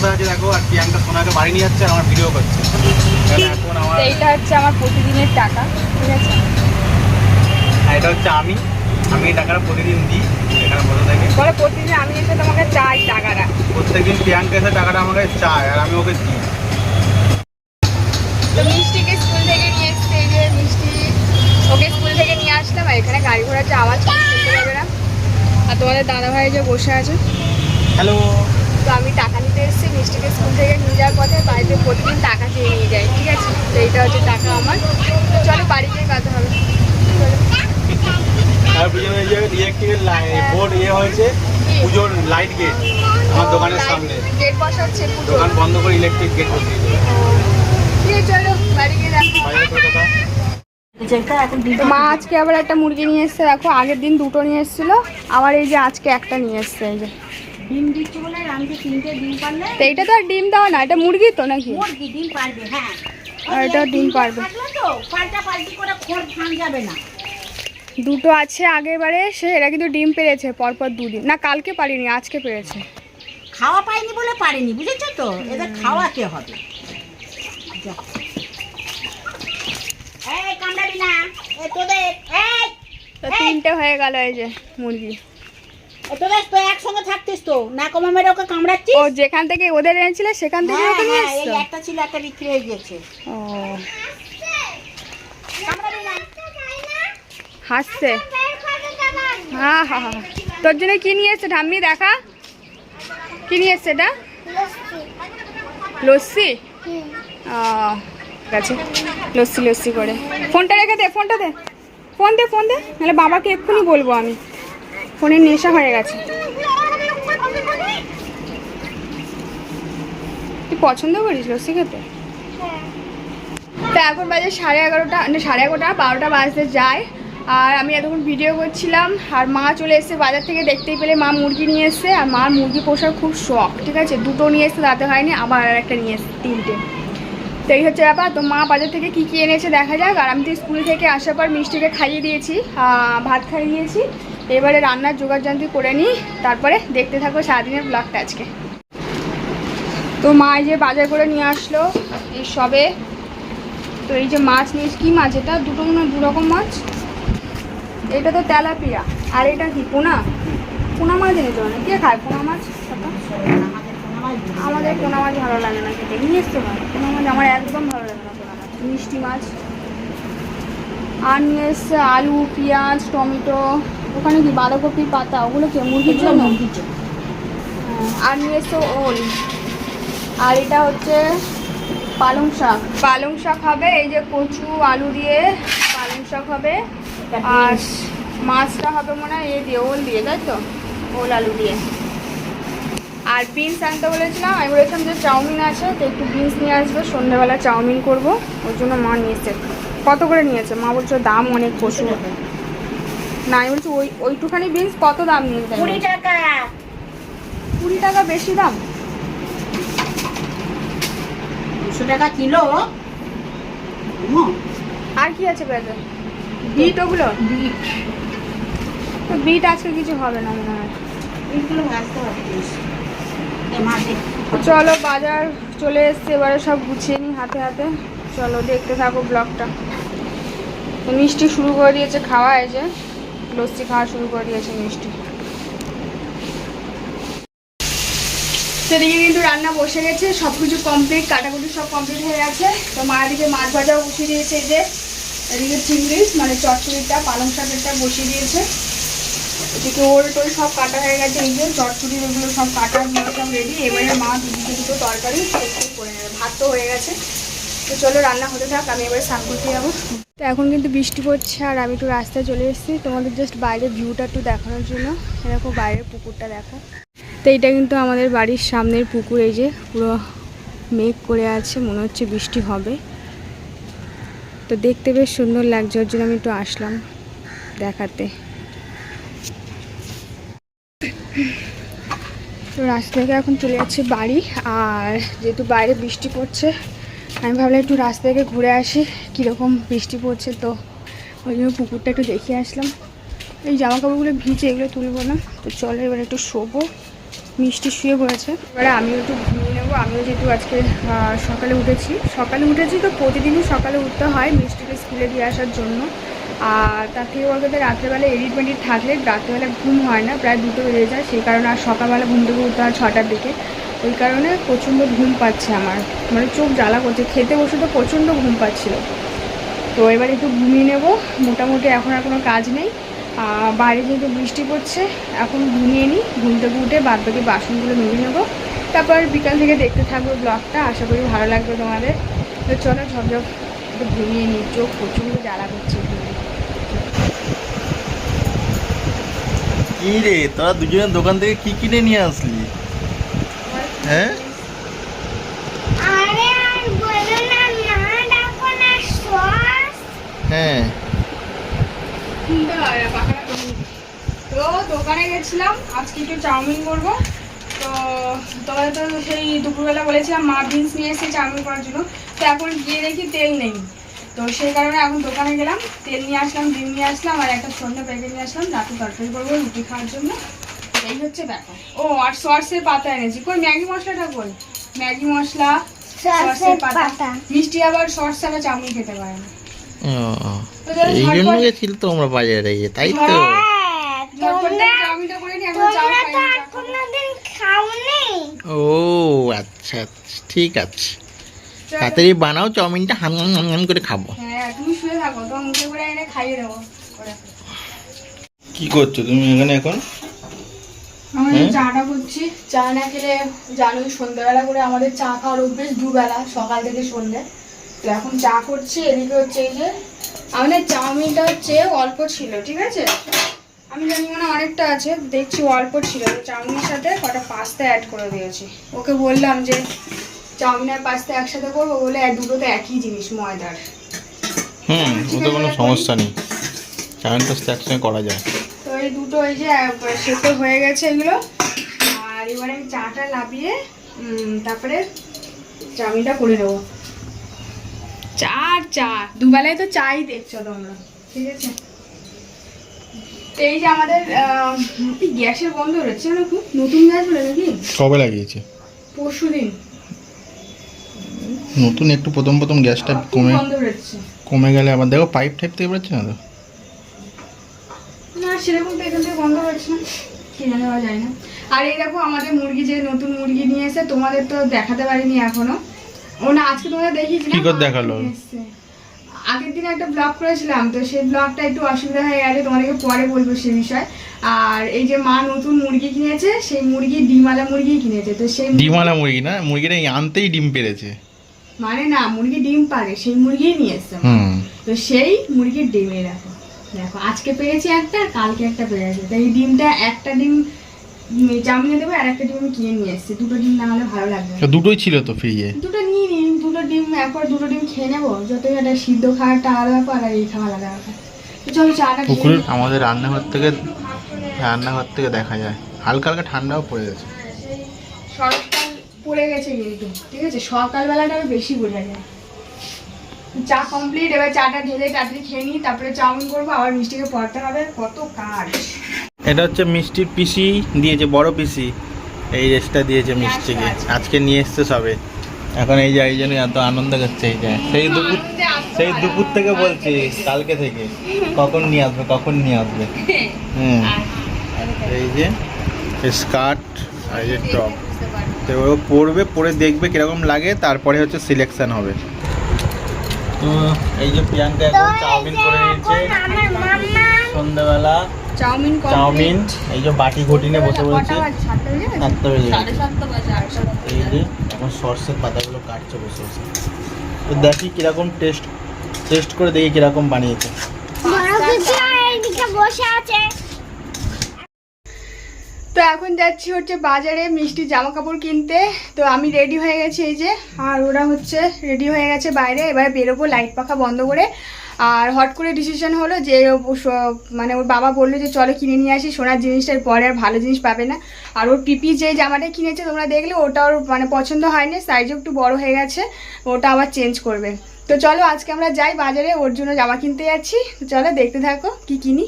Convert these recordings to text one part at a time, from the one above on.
বসে আছে দেখো আর প্রিয়াঙ্কা সোনাকে বাড়ি নিয়ে যাচ্ছে আর আমার ভিডিও করছে। এখন আমার এইটা হচ্ছে আমার প্রতিদিনের টাকা ঠিক আছে? আর এটা হচ্ছে আমি। আমি এই টাকাটা প্রতিদিন দিই এখানে বসে থাকি। বলে প্রতিদিন আমি এসে তোমাকে চাই টাকাটা। প্রত্যেকদিন প্রিয়াঙ্কা এসে টাকাটা আমাকে চায় আর আমি ওকে দিই। তো মিষ্টিকে স্কুল থেকে নিয়ে এসছে এই যে মিষ্টি। ওকে স্কুল থেকে নিয়ে আসলাম আর এখানে গাড়ি ঘোড়ার যে আওয়াজ শুনতে পাবে না? আর তোমাদের দাদা ভাই যে বসে আছে। হ্যালো তো আমি টাকা নিতে এসেছি মিষ্টিকে স্কুল থেকে নিয়ে যাওয়ার পথে বাড়িতে প্রতিদিন টাকা চেয়ে নিয়ে যাই ঠিক আছে তো এইটা হচ্ছে টাকা আমার তো চলো বাড়ি গিয়ে কাজ হবে চলো। আর পিছনে এই যে ইলেকট্রিকের বোর্ড ইয়ে হয়েছে পুজোর লাইট গেট আমার দোকানের সামনে। গেট বসাচ্ছে দোকান বন্ধ করে ইলেকট্রিক গেট বসিয়ে মা আজকে আবার একটা মুরগি নিয়ে এসছে দেখো আগের দিন দুটো নিয়ে এসেছিল আবার এই যে আজকে একটা নিয়ে এসছে এই যে। ডিম দিচ্ছি বলে রাঁধতে তিনটে ডিম পারলে? তো এইটা তো আর ডিম দেওয়া না এটা মুরগি তো নাকি? মুরগি ডিম পারবে হ্যাঁ। আর এটা ডিম পারবে। তো পাল্টা পাল্টি করে খোর ফান যাবে না। দুটো আছে আগের বারে সে এরা কিন্তু ডিম পেরেছে পরপর দুদিন। না কালকে পারিনি আজকে পেরেছে। খাওয়া পাইনি বলে পারেনি বুঝেছ তো? এদের খাওয়াতে হবে? তিনটে হয়ে গেল এই যে মুরগি। তোদের তো একসঙ্গে থাকতিস তো? না কমে মেরে ওকে কামড়াচ্ছিস? ও যেখান থেকে ওদের এনেছিল সেখান থেকে হ্যাঁ ওকে নিয়ে হ্যাঁ এসছো? একটা ছিল একটা বিক্রি হয়ে গেছে ও। কামড়াবি না। হাসছে। হ্যাঁ হ্যাঁ হ্যাঁ তোর জন্য কি নিয়ে এসছে? ঠাম্মি দেখা। কি নিয়ে এসছে এটা? লস্যি। ঠিক আছে। লস্যি লস্যি করে। ফোনটা রেখে দে ফোনটা দে। ফোন দে ফোন দে। নাহলে বাবাকে এক্ষুনি বলব আমি। ফোনের নেশা হয়ে গেছে। তুই পছন্দ করিস লস্যি খেতে? তো এখন বাজে সাড়ে এগারোটা না সাড়ে এগারোটা বারোটা বাজতে যায়। আর আমি এতক্ষণ ভিডিও করছিলাম, আর মা চলে এসেছে বাজার থেকে, দেখতেই পেলে মা মুরগি নিয়ে এসছে, আর মার মুরগি পোষার খুব শখ, ঠিক আছে? দুটো নিয়ে এসছে, তাতে হয়নি, আবার আর একটা নিয়ে এসছে, তিনটে। তো এই হচ্ছে ব্যাপার, তো মা বাজার থেকে কী কী এনেছে দেখা যাক, আর আমি তো স্কুল থেকে আসার পর মিষ্টিকে খাইয়ে দিয়েছি ভাত খাইয়ে দিয়েছি। এবারে রান্নার জোগাড় যন্ত্র করে নিই, তারপরে দেখতে থাকো সারাদিনের ব্লগটা আজকে। তো মা এই যে বাজার করে নিয়ে আসলো, এই সবে। তো এই যে মাছ নিয়ে কি মাছ এটা? দুটো মনে দু রকম মাছ? এটা তো তেলাপিয়া। আর এটা কি পোনা? পোনা মাছ এনেছো না কে খায় পোনা মাছ? আমাদের পোনা মাছ ভালো লাগে না খেতে। নিয়ে এসতে পারে পোনা মাছ আমার একদম ভালো লাগে না পোনা মাছ। মিষ্টি মাছ। আর নিয়ে এসছে আলু পেঁয়াজ টমেটো। ওখানে কি বাঁধাকপির পাতা? ওগুলো কি মুরগির জন্য। হ্যাঁ, আর নিয়ে এসছে ওল। আর এটা হচ্ছে পালং শাক। পালং শাক হবে এই যে কচু আলু দিয়ে পালং শাক হবে। আর মাছটা হবে মনে হয় এ দিয়ে ওল দিয়ে তাই তো? ওল আলু দিয়ে। আর বিনস আনতে বলেছিলাম আমি বলেছিলাম যে চাউমিন আছে তো একটু বিনস নিয়ে আসবে সন্ধ্যাবেলা চাউমিন করব ওর জন্য মা নিয়েছে। কত করে নিয়েছে? মা বলছে দাম অনেক প্রচুর। না আমি বলছি ওই ওইটুখানি বিনস কত দাম নিয়েছে? কুড়ি টাকা। কুড়ি টাকা বেশি দাম? দুশো টাকা কিলো। আর কি আছে ব্যাগে? বিট ওগুলো? বিট তো বিট আজকে কিছু হবে না মনে হয়। এইগুলো ভাজতে চলো বাজার চলে এসছে এবারে সব গুছিয়ে নিই হাতে হাতে। চলো দেখতে থাকো ব্লগটা। তো মিষ্টি শুরু করে দিয়েছে খাওয়া এই যে। লস্যি খাওয়া শুরু করে দিয়েছে মিষ্টি। সেদিকে কিন্তু রান্না বসে গেছে সব কিছু কমপ্লিট কাটাকুটি সব কমপ্লিট হয়ে গেছে। তো মা এদিকে মাছ ভাজাও বসিয়ে দিয়েছে এই যে। এদিকে চিংড়ি মানে চচ্চড়িটা, পালং শাকেরটা বসিয়ে দিয়েছে। এদিকে ওল টোল সব কাটা হয়ে গেছে, এই যে চটচড়ি এগুলো সব কাটা সব রেডি এবারে মা দুদিকে দুটো তরকারি করে নেবে। ভাত তো হয়ে গেছে। তো চলো রান্না হতে থাক, আমি এবারে স্নান করতে যাব। তো এখন কিন্তু বৃষ্টি পড়ছে, আর আমি একটু রাস্তায় চলে এসেছি। তোমাদের জাস্ট বাইরের ভিউটা একটু দেখানোর জন্য। এরকম বাইরের পুকুরটা দেখা। তো এটা কিন্তু আমাদের বাড়ির সামনের পুকুর, এই যে পুরো মেঘ করে আছে, মনে হচ্ছে বৃষ্টি হবে। তো দেখতে বেশ সুন্দর লাগছে, ওর জন্য আমি একটু আসলাম দেখাতে। তো রাস্তা থেকে এখন চলে যাচ্ছি বাড়ি, আর যেহেতু বাইরে বৃষ্টি পড়ছে, আমি ভাবলাম একটু রাস্তা থেকে ঘুরে আসি, কীরকম বৃষ্টি পড়ছে তো, ওই জন্য পুকুরটা একটু দেখিয়ে আসলাম। এই জামা কাপড়গুলো ভিজে এগুলো তুলবো না, তো চলো এবার একটু শোবো, মিষ্টি শুয়ে পড়েছে। এবারে আমিও একটু ঘুমিয়ে করব। আমিও যেহেতু আজকে সকালে উঠেছি। সকালে উঠেছি তো প্রতিদিনই সকালে উঠতে হয় মিষ্টিকে স্কুলে দিয়ে আসার জন্য। আর তার থেকে বলতে রাত্রেবেলা এডিট মেডিট থাকলে রাত্রেবেলা ঘুম হয় না, প্রায় দুটো বেজে যায়। সেই কারণে আর সকালবেলা ঘুম থেকে উঠতে হয় ছটার দিকে। ওই কারণে প্রচণ্ড ঘুম পাচ্ছে আমার। মানে চোখ জ্বালা করছে। খেতে বসে তো প্রচণ্ড ঘুম পাচ্ছিল। তো এবার একটু ঘুমিয়ে নেব। মোটামুটি এখন আর কোনো কাজ নেই। বাইরে যেহেতু বৃষ্টি পড়ছে, এখন ঘুমিয়ে নিই। ঘুম থেকে উঠে বাদ বাকি বাসনগুলো মেজে নেব। তারপর বিকাল থেকে দেখতে থাকব ব্লগটা আশা করি ভালো লাগবে তোমাদের। তো চলো ঝপঝপ একটু ঘুমিয়ে নিই চোখ প্রচণ্ড জ্বালা করছে। কি রে তোরা দুজনের দোকান থেকে কি কিনে নিয়ে আসলি? হ্যাঁ? আরে আর বলো না না ডাকো না সস। হ্যাঁ। তো দোকানে গেছিলাম আজকে একটু চাউমিন করব। তো তোমাদের তো সেই দুপুরবেলা বলেছিলাম মা বিনস নিয়ে এসে চাউমিন করার জন্য। তো এখন গিয়ে দেখি তেল নেই। তো সেই কারণে এখন দোকানে গেলাম তেল নিয়ে আসলাম ডিম নিয়ে আসলাম আর একটা সন্ধ্যা প্যাকেট নিয়ে আসলাম রাতে তরকারি করব রুটি খাওয়ার জন্য। এই হচ্ছে ব্যাপার। ও আর সর্ষের পাতা এনেছি। কই ম্যাগি মশলাটা কই ম্যাগি মশলা সর্ষের পাতা। মিষ্টি আবার সর্ষ ছাড়া চাউমিন খেতে পারে না। তো এই জন্য গেছিল তো আমরা বাজারে তাই তো? হ্যাঁ চাউমিনটা করে এখন চাও খাওনি। ও আচ্ছা আচ্ছা ঠিক আছে। তাড়াতাড়ি বানাও চাউমিনটা হাম হাম হাম হাম করে খাব। হ্যাঁ তুমি শুয়ে থাকো তোমার মুখে করে এনে খাইয়ে দেবো। কি করছ তুমি এখানে এখন? আমি? চাটা করছি। চা না খেলে জানোই সন্ধ্যাবেলা করে আমাদের চা খাওয়ার অভ্যেস দুবেলা সকাল থেকে সন্ধ্যে তো এখন চা করছি এদিকে হচ্ছে এই যে আমাদের চাউমিনটা হচ্ছে অল্প ছিল ঠিক আছে? আমি জানি মানে অনেকটা আছে দেখছি অল্প ছিল। চাউমিনের সাথে কটা পাস্তা অ্যাড করে দিয়েছি। ওকে বললাম যে চাউমিন আর পাস্তা একসাথে করব বলে দুটো তো একই জিনিস ময়দার। হুম ওতে কোনো সমস্যা নেই। চাউমিন তো একসঙ্গে করা যায়। তো এই দুটো এই যে সেদ্ধ হয়ে গেছে এগুলো। আর এবারে আমি চাটা লাভিয়ে তারপরে চাউমিনটা করে নেব। চা আর চা দুবেলায় তো চাই দেখছ তোমরা ঠিক আছে? তো এই যে আমাদের গ্যাসের বন্ধ রয়েছে না খুব? নতুন গ্যাস বলে নাকি? কবে লাগিয়েছে। পরশু দিন নতুন একটু প্রথম প্রথম গ্যাসটা কমে কমে গেলে আবার দেখো পাইপ টাইপ থেকে বেরোচ্ছে না তো? না সেরকম তো এখান থেকে বন্ধ হচ্ছে না। কি জানে বা যায় না। আর এই দেখো আমাদের মুরগি যে নতুন মুরগি নিয়ে এসে তোমাদের তো দেখাতে পারিনি এখনও। ও না আজকে তোমাদের দেখিয়েছিলাম কি করে দেখাল? আগের দিন একটা ব্লগ করেছিলাম তো সেই ব্লগটা একটু অসুবিধা হয়ে গেছে তোমাদেরকে পরে বলব সে বিষয়। আর এই যে মা নতুন মুরগি কিনেছে সেই মুরগি ডিমালা মুরগি কিনেছে তো সেই ডিমালা মুরগি না? মুরগিটা আনতেই ডিম পেরেছে। মানে না মুরগি ডিম পারে সেই মুরগি নিয়ে এসছে তো সেই মুরগির ডিমে দেখো। দেখো আজকে পেয়েছি একটা কালকে একটা পেয়েছি তো এই ডিমটা একটা ডিম চাউমিনে দেবো আর একটা ডিম আমি কিনে নিয়ে এসেছি। দুটো ডিম না হলে ভালো লাগবে না। দুটোই ছিল তো ফ্রিজে? দুটো নিয়ে নিই দুটো ডিম একবার দুটো ডিম খেয়ে নেব। যতই একটা সিদ্ধ খাওয়াটা আলাদা ব্যাপার আর এই খাওয়া আলাদা ব্যাপার। তো চলো চাটা খেয়ে পুকুরের নিই। আমাদের রান্নাঘর থেকে রান্নাঘর থেকে দেখা যায়। হালকা হালকা ঠান্ডাও পড়ে গেছে। শরৎকাল পড়ে গেছে কিন্তু ঠিক আছে? সকালবেলাটা আরও বেশি বোঝা যায় চা কমপ্লিট এবার চাটা ঢেলে তাড়াতাড়ি খেয়ে নিই তারপরে চাউমিন করব আবার মিষ্টিকে পড়তে হবে। কত কাজ। এটা হচ্ছে মিষ্টির পিসি দিয়েছে বড় পিসি। এই রেসটা দিয়েছে মিষ্টিকে। আজকে নিয়ে এসছে সবে। এখন এই যে এই জন্য এত আনন্দ করছে এই যে। সেই দুপুর সেই দুপুর থেকে বলছি কালকে থেকে। কখন নিয়ে আসবে কখন নিয়ে আসবে? হুম। এই যে স্কার্ট আর এই যে টপ। তো ও পরবে পরে দেখবে কীরকম লাগে তারপরে হচ্ছে সিলেকশন হবে। তো এই যে প্রিয়াঙ্কা এখন চাউমিন করে নিয়েছে। সন্ধ্যাবেলা চাউমিন চাউমিন এই যে বাটি ঘটি নিয়ে বসে বলছে। সাতটা বেজে? এই যে এখন সর্ষের পাতাগুলো কাটছে বসে বসে। তো দেখি কীরকম টেস্ট টেস্ট করে দেখি কীরকম বানিয়েছে। বড় বসে আছে তো এখন যাচ্ছি হচ্ছে বাজারে মিষ্টি জামা কাপড় কিনতে। তো আমি রেডি হয়ে গেছি এই যে। আর ওরা হচ্ছে রেডি হয়ে গেছে বাইরে। এবারে বেরোবো লাইট পাখা বন্ধ করে। আর হট করে ডিসিশন হলো যে মানে ওর বাবা বলল যে চলো কিনে নিয়ে আসি, সোনার জিনিসটার পরে আর ভালো জিনিস পাবে না। আর ওর পিপি যে জামাটা কিনেছে, তোমরা দেখলে ওটা ওর মানে পছন্দ হয়নি সাইজও একটু বড় হয়ে গেছে, ওটা আবার চেঞ্জ করবে। তো চলো আজকে আমরা যাই বাজারে, ওর জন্য জামা কিনতে যাচ্ছি। চলো দেখতে থাকো কি কিনি।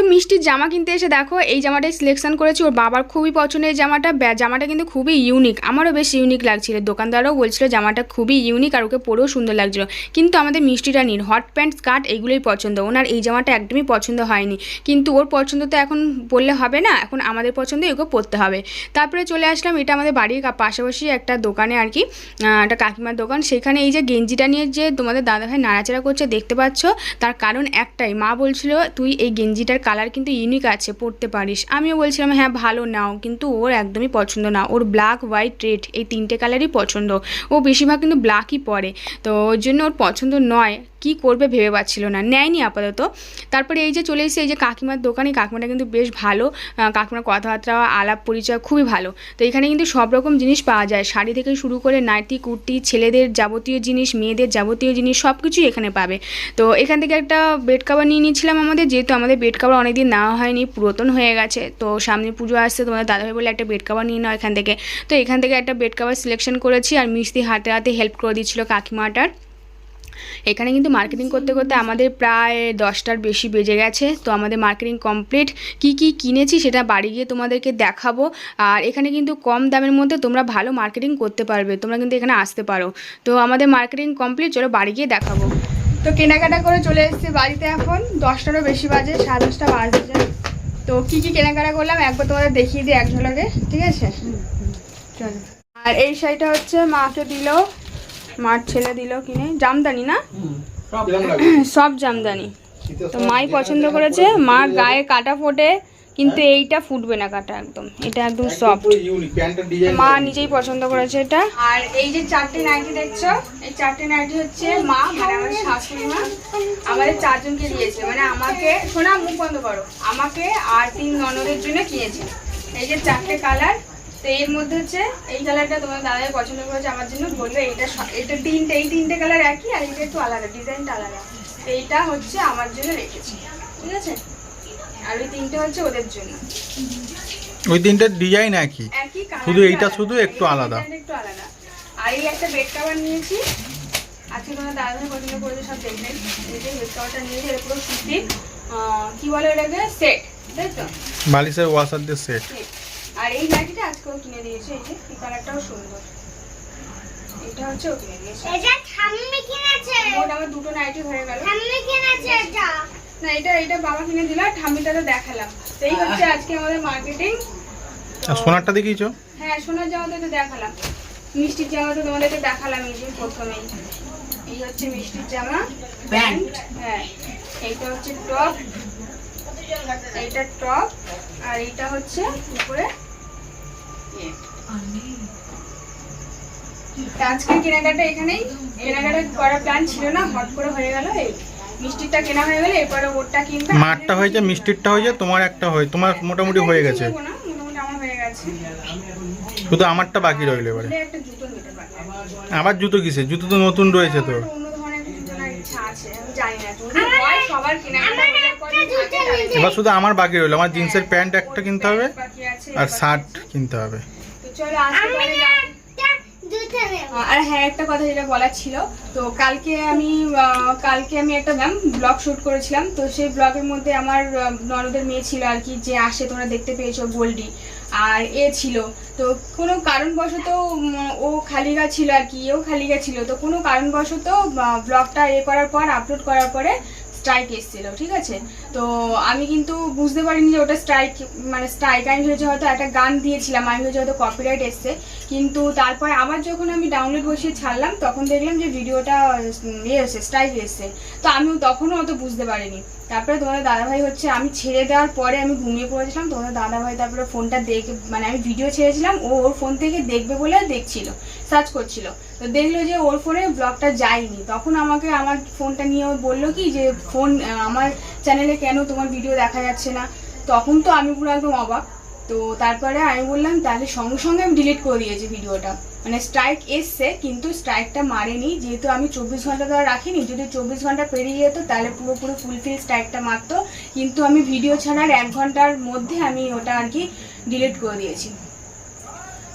তো মিষ্টির জামা কিনতে এসে দেখো, এই জামাটাই সিলেকশন করেছি, ওর বাবার খুবই পছন্দের এই জামাটা জামাটা কিন্তু খুবই ইউনিক আমারও বেশ ইউনিক লাগছিল। দোকানদারও বলছিল জামাটা খুবই ইউনিক আর ওকে পরেও সুন্দর লাগছিল। কিন্তু আমাদের মিষ্টিটা নিন হট প্যান্ট স্কার্ট এইগুলোই পছন্দ, ওনার এই জামাটা একদমই পছন্দ হয়নি। কিন্তু ওর পছন্দ তো এখন বললে হবে না, এখন আমাদের পছন্দ ওকে পরতে হবে। তারপরে চলে আসলাম, এটা আমাদের বাড়ির পাশাপাশি একটা দোকানে আর কি একটা কাকিমার দোকান, সেখানে এই যে গেঞ্জিটা নিয়ে যে তোমাদের দাদাভাই নাড়াচাড়া করছে, দেখতে পাচ্ছ? তার কারণ একটাই, মা বলছিল, তুই এই গেঞ্জিটার কালার কিন্তু ইউনিক আছে পরতে পারিস। আমিও বলছিলাম হ্যাঁ ভালো নাও। কিন্তু ওর একদমই পছন্দ না। ওর ব্ল্যাক হোয়াইট রেড এই তিনটে কালারই পছন্দ। ও বেশিরভাগ কিন্তু ব্ল্যাকই পরে। তো ওর জন্য ওর পছন্দ নয়। কি করবে ভেবে পাচ্ছিল না, নেয়নি আপাতত। তারপরে এই যে চলে এসেছে, এই যে কাকিমার দোকানে, কাকিমাটা কিন্তু বেশ ভালো। কাকিমার কথাবার্তা, আলাপ পরিচয় খুবই ভালো। তো এখানে কিন্তু সব রকম জিনিস পাওয়া যায়। শাড়ি থেকে শুরু করে নাইটি, কুর্তি, ছেলেদের যাবতীয় জিনিস, মেয়েদের যাবতীয় জিনিস সব কিছুই এখানে পাবে। তো এখান থেকে একটা বেড কাভার নিয়ে নিয়েছিলাম আমাদের, যেহেতু আমাদের বেড কাভার অনেকদিন নেওয়া হয়নি, পুরাতন হয়ে গেছে। তো সামনে পুজো আসছে, তোমাদের দাদাভাই বলে একটা বেড কাভার নিয়ে নাও এখান থেকে। তো এখান থেকে একটা বেড কাভার সিলেকশন করেছি আর মিস্ত্রি হাতে হাতে হেল্প করে দিচ্ছিল কাকিমাটার। এখানে কিন্তু মার্কেটিং করতে করতে আমাদের প্রায় দশটার বেশি বেজে গেছে। তো আমাদের মার্কেটিং কমপ্লিট কি কি কিনেছি সেটা বাড়ি গিয়ে তোমাদেরকে দেখাবো। আর এখানে কিন্তু কম দামের মধ্যে তোমরা ভালো মার্কেটিং করতে পারবে। তোমরা কিন্তু এখানে আসতে পারো। তো আমাদের মার্কেটিং কমপ্লিট চলো বাড়ি গিয়ে দেখাবো। তো কেনাকাটা করে চলে এসেছি বাড়িতে এখন। দশটারও বেশি বাজে সাড়ে দশটা বাজে। যায় তো কি কি কেনাকাটা করলাম একবার তোমাদের দেখিয়ে দিই এক ঝলকে। ঠিক আছে? চলো আর এই শাড়িটা হচ্ছে মাকে দিল। মার ছেলে দিল কিনে জামদানি না? সব জামদানি। তো মাই পছন্দ করেছে মা গায়ে কাটা ফোটে কিন্তু এইটা ফুটবে না কাটা একদম। এটা একদম সফট মা নিজেই পছন্দ করেছে এটা। আর এই যে চারটে নাইটি দেখছ এই চারটে নাইটি হচ্ছে মা মানে আমার শাশুড়ি মা। আমাদের চারজনকে দিয়েছে মানে আমাকে শোনা মুখ বন্ধ করো আমাকে আর তিন ননদের জন্য কিনেছে। এই যে চারটে কালার তো এর মধ্যে হচ্ছে এই কালারটা তোমার দাদাই পছন্দ করেছে আমার জন্য বলল এইটা এটা তিনটে এই তিনটে কালার একই আর এটা একটু আলাদা ডিজাইনটা আলাদা। এইটা হচ্ছে আমার জন্য রেখেছি ঠিক আছে? আর ওই তিনটে হচ্ছে ওদের জন্য। ওই তিনটার ডিজাইন একই একই শুধু এইটা শুধু একটু আলাদা। একটু আলাদা। আর এই একটা বেড কভার নিয়েছি। আজকে তোমার দাদা পছন্দ করেছে সব দেখবেন এই যে বেড কভারটা নিয়েছি এটা পুরো সুতির কি বলে ওটাকে? সেট তাই তো? বালিশের ওয়াশারদের সেট। আর এই নাইটিটা আজকেও কিনে দিয়েছে এই যে এই কালারটাও সুন্দর। এটা হচ্ছে ও কিনে দিয়েছে। এটা ঠাম্মি কিনেছে। মোট আমার দুটো নাইটি হয়ে গেল। ঠাম্মি কিনেছে এটা। না এটা এটা বাবা কিনে দিল আর ঠাম্মিটা তো দেখালাম। তো এই হচ্ছে আজকে আমাদের মার্কেটিং আর সোনারটা দেখিয়েছো? হ্যাঁ সোনার জামা তো দেখালাম। মিষ্টির জামা তো তোমাদেরকে দেখালাম এই যে প্রথমেই। এই হচ্ছে মিষ্টির জামা। প্যান্ট হ্যাঁ এইটা হচ্ছে টপ এইটা টপ আর এইটা হচ্ছে উপরে। আজকে কেনাকাটা এখানেই। কেনাকাটা করার প্ল্যান ছিল না হট করে হয়ে গেল এই। মিষ্টিটা কেনা হয়ে গেলে এরপরে ওরটা কিনবে। মারটা হয়েছে মিষ্টিরটা হয়েছে তোমার একটা হয় তোমার মোটামুটি হয়ে গেছে। শুধু আমারটা বাকি রইল এবারে। আবার জুতো কিসে জুতো তো নতুন রয়েছে তো আমার অন্য ধরনের একটা জুতো নেওয়ার ইচ্ছা আছে আমি জানি না যদি হয় সবার কেনাকাটা আমার হলে পরে একটা জুতো থাকে তাহলে নিতে এবার শুধু আমার বাকি রইল। আমার জিন্সের প্যান্ট একটা কিনতে হবে আর শার্ট কিনতে হবে। আর হ্যাঁ একটা কথা যেটা বলার ছিল। তো কালকে আমি কালকে আমি একটা ম্যাম ব্লগ শ্যুট করেছিলাম। তো সেই ব্লগের মধ্যে আমার ননদের মেয়ে ছিল আর কি যে আসে তোমরা দেখতে পেয়েছ গোল্ডি। আর এ ছিল। তো কোনো কারণবশত ও খালিগা ছিল আর কি এও খালিগা ছিল। তো কোনো কারণবশত ব্লগটা এ করার পর আপলোড করার পরে স্ট্রাইক এসেছিল, ঠিক আছে? তো আমি কিন্তু বুঝতে পারিনি যে ওটা স্ট্রাইক মানে স্ট্রাইক আমি ভেবেছি হয়তো একটা গান দিয়েছিলাম, আমি ভেবেছি হয়তো কপিরাইট এসছে। কিন্তু তারপরে আবার যখন আমি ডাউনলোড বসিয়ে ছাড়লাম, তখন দেখলাম যে ভিডিওটা ইয়ে এসছে স্ট্রাইক এসছে। তো আমিও তখনও অত বুঝতে পারিনি। তারপরে তোমাদের দাদাভাই হচ্ছে, আমি ছেড়ে দেওয়ার পরে আমি ঘুমিয়ে পড়েছিলাম। তোমাদের দাদাভাই তারপরে ফোনটা দেখে মানে আমি ভিডিও ছেড়েছিলাম, ও ওর ফোন থেকে দেখবে বলে দেখছিল সার্চ করছিল। তো দেখল যে ওর ফোনে ব্লগটা যায়নি। তখন আমাকে আমার ফোনটা নিয়ে ও বলল কি যে, ফোন আমার চ্যানেলে কেন তোমার ভিডিও দেখা যাচ্ছে না? তখন তো আমি পুরো একদম অবাক। তো তারপরে আমি বললাম, তাহলে সঙ্গে সঙ্গে আমি ডিলিট করে দিয়েছি ভিডিওটা মানে স্ট্রাইক এসছে, কিন্তু স্ট্রাইকটা মারেনি। যেহেতু আমি চব্বিশ ঘণ্টা ধরে রাখিনি, যদি চব্বিশ ঘণ্টা পেরিয়ে যেত, তাহলে পুরোপুরি ফুলফিল স্ট্রাইকটা মারতো। কিন্তু আমি ভিডিও ছাড়ার এক ঘণ্টার মধ্যে আমি ওটা আর কি ডিলিট করে দিয়েছি।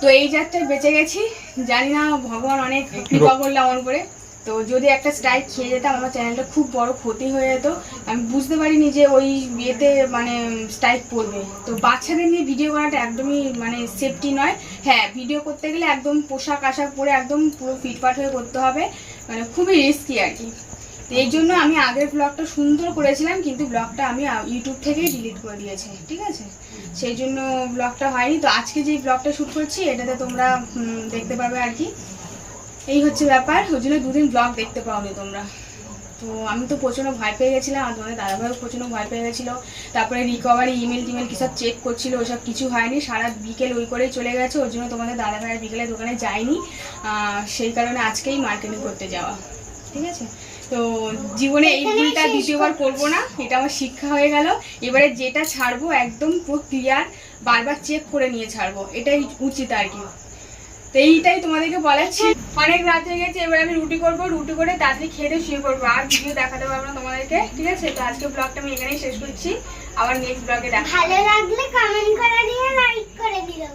তো এই যাত্রায় বেঁচে গেছি। জানি না ভগবান অনেক কৃপা করল আমার উপরে। তো যদি একটা স্ট্রাইক খেয়ে যেতাম আমার চ্যানেলটা খুব বড় ক্ষতি হয়ে যেত। আমি বুঝতে পারিনি যে ওই ইয়েতে মানে স্ট্রাইক পড়বে তো বাচ্চাদের নিয়ে ভিডিও করাটা একদমই মানে সেফটি নয়। হ্যাঁ ভিডিও করতে গেলে একদম পোশাক আশাক পরে একদম পুরো ফিটফাট হয়ে করতে হবে। মানে খুবই রিস্কি আর কি। এই জন্য আমি আগের ব্লগটা সুন্দর করেছিলাম, কিন্তু ব্লগটা আমি ইউটিউব থেকেই ডিলিট করে দিয়েছি, ঠিক আছে? সেই জন্য ব্লগটা হয়নি। তো আজকে যে ব্লগটা শ্যুট করছি, এটাতে তোমরা দেখতে পাবে আর কি। এই হচ্ছে ব্যাপার। ওই জন্য দুদিন ব্লগ দেখতে পাওনি তোমরা। তো আমি তো প্রচণ্ড ভয় পেয়ে গেছিলাম, আর তোমাদের দাদাভাইও প্রচণ্ড ভয় পেয়ে গেছিল। তারপরে রিকভারি ইমেল টিমেল কী সব চেক করছিল, ওসব কিছু হয়নি। সারা বিকেল ওই করেই চলে গেছে ওর জন্য তোমাদের দাদাভাইয়ের বিকেলে দোকানে যায়নি। সেই কারণে আজকেই মার্কেটিং করতে যাওয়া, ঠিক আছে? তো জীবনে এই ভুলটা দ্বিতীয়বার করব না এটা আমার শিক্ষা হয়ে গেল। এবারে যেটা ছাড়বো একদম পুরো ক্লিয়ার বারবার চেক করে নিয়ে ছাড়বো এটাই উচিত আর কি। তো এইটাই তোমাদেরকে বলাচ্ছি। অনেক রাত হয়ে গেছে এবার আমি রুটি করব রুটি করে তাড়াতাড়ি খেতে শুয়ে পড়ব। আর ভিডিও দেখাতে পারব না তোমাদেরকে ঠিক আছে? তো আজকে ব্লগটা আমি এখানেই শেষ করছি। আবার নেক্সট ব্লগে দেখা ভালো লাগলে কমেন্ট করে দিয়ে লাইক করে দিও।